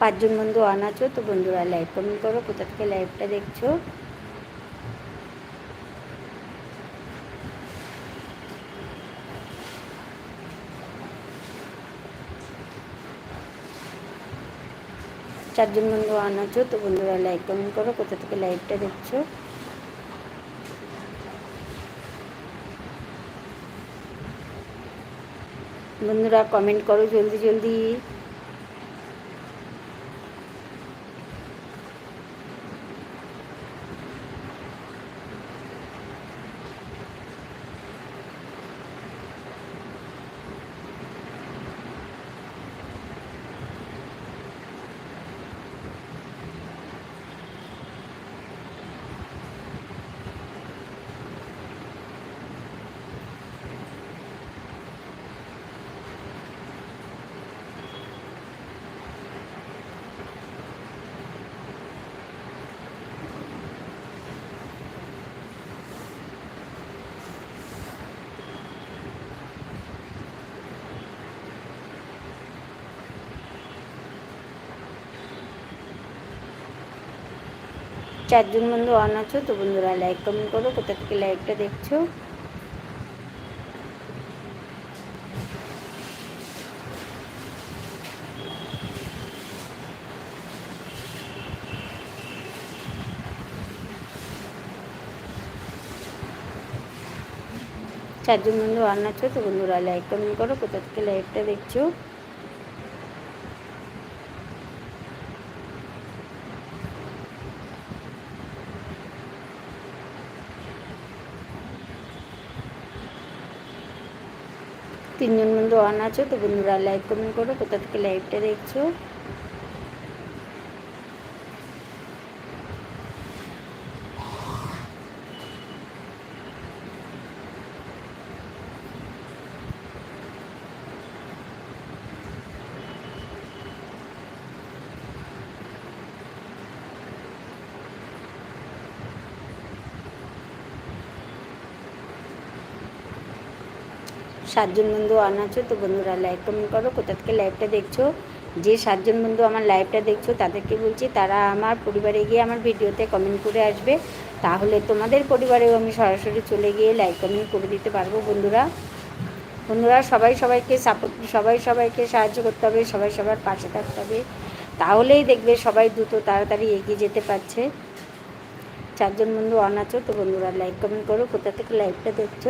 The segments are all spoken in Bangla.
পাঁচজন বন্ধু অন আছো, তো বন্ধুরা লাইভ কমেন্ট করো, কোথা থেকে লাইভটা দেখছ? চারজন বন্ধু অন আছো, তো বন্ধুরা লাইক কমেন্ট করো, কোথা থেকে লাইভটা দেখছ? বন্ধুরা কমেন্ট করো জলদি জলদি। চারজন বন্ধু অন আছো, তো বন্ধুরা লাইক কমেন্ট করো, কোথা থেকে লাইভটা দেখছ? চারজন বন্ধু অন আছো, তো বন্ধুরা লাইক কমেন্ট করো, কোথা থেকে লাইভটা দেখছ? তিনজন বন্ধু অন আছো তো বন্ধুরা লাইক কমেন্ট করো কোথা থেকে লাইভটা দেখছ সাতজন বন্ধু অন তো বন্ধুরা লাইক কমেন্ট করো, কোথা থেকে লাইভটা দেখছ? যে সাতজন বন্ধু আমার লাইভটা দেখছ, তাদেরকে বলছি তারা আমার পরিবারে গিয়ে আমার ভিডিওতে কমেন্ট করে আসবে। তাহলে তোমাদের পরিবারেও আমি সরাসরি চলে গিয়ে লাইক কমেন্ট করে দিতে পারব, বন্ধুরা। বন্ধুরা, সবাই সবাইকে সাপোর্ট সবাই সবাইকে সাহায্য করতে হবে, সবাই সবার পাশে থাকতে হবে। তাহলেই দেখবে সবাই দ্রুত তাড়াতাড়ি এগিয়ে যেতে পারছে। চারজন বন্ধু অন আছো, তো বন্ধুরা লাইক কমেন্ট করো, কোথা থেকে লাইভটা দেখছ?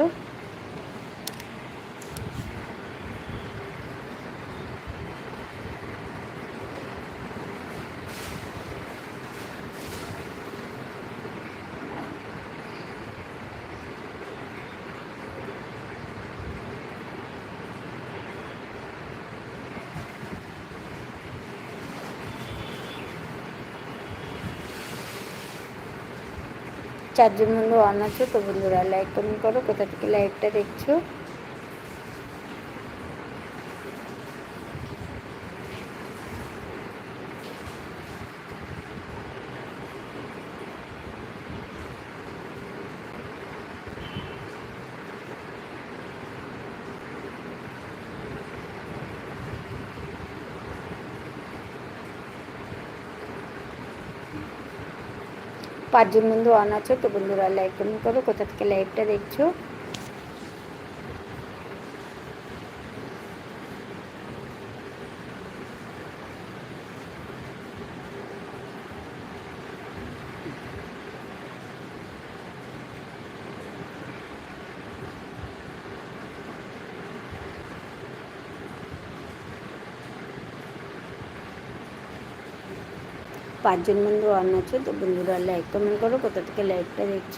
চারজন বন্ধু অন আছো তো বন্ধুরা লাইক কমেন্ট করো কোথা থেকে লাইভটা দেখছ? পাঁচজন বন্ধু অন আছো তো বন্ধুরা লাইক কমেন্ট করো কোথা থেকে লাইভটা দেখছ? পাঁচজন বন্ধু অন আছো তো বন্ধুরা লাইক কমেন্ট করো কোথা থেকে লাইকটা দেখছ?